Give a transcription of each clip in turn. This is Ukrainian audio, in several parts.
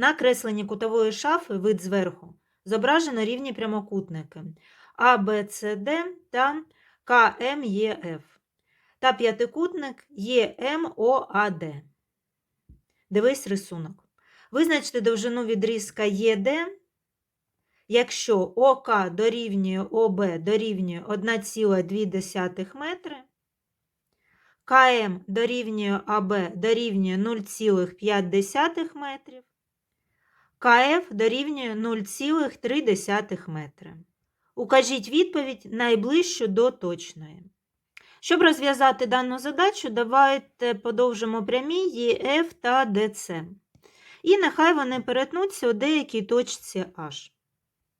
На кресленні кутової шафи вид зверху зображено рівні прямокутники А, Б, С, Д та КМ, ЄФ та п'ятикутник ЄМОАД. Дивись рисунок. Визначте довжину відрізка ЄД, якщо ОК дорівнює ОБ дорівнює 1,2 метри, КМ дорівнює АБ дорівнює 0,5 метрів, КФ дорівнює 0,3 метри. Укажіть відповідь найближчу до точної. Щоб розв'язати дану задачу, давайте подовжимо прямі ЄФ та ДЦ. І нехай вони перетнуться у деякій точці H.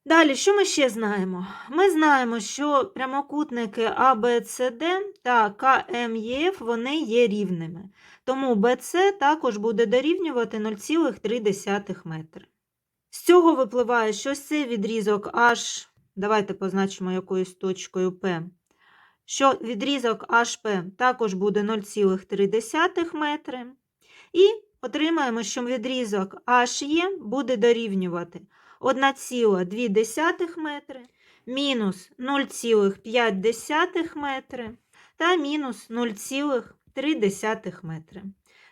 Далі, що ми ще знаємо? Ми знаємо, що прямокутники ABCD та КМЄФ вони є рівними. Тому BC також буде дорівнювати 0,3 метри. З цього випливає, що цей відрізок H, давайте позначимо якоюсь точкою P, що відрізок HP також буде 0,3 метри. І отримаємо, що відрізок HE буде дорівнювати 1,2 метри, мінус 0,5 метри та мінус 0,3 метри,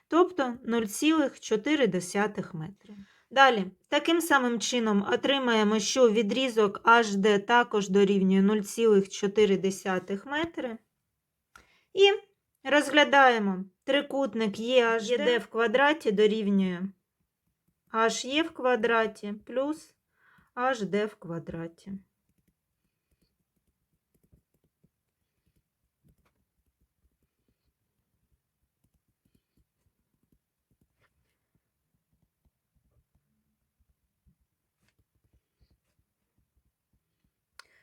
тобто 0,4 метри. Далі, таким самим чином отримаємо, що відрізок HD також дорівнює 0,4 метри. І розглядаємо трикутник EHD в квадраті дорівнює HE в квадраті плюс HD в квадраті.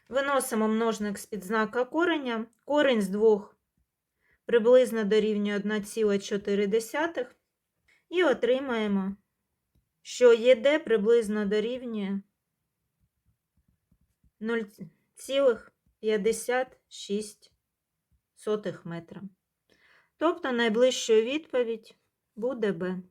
Виносимо множник з підзнака кореня. Корень з двох приблизно дорівнює 1,4 і отримаємо, що ЄД приблизно дорівнює 0,56 метра. Тобто найближчою відповідь буде Б.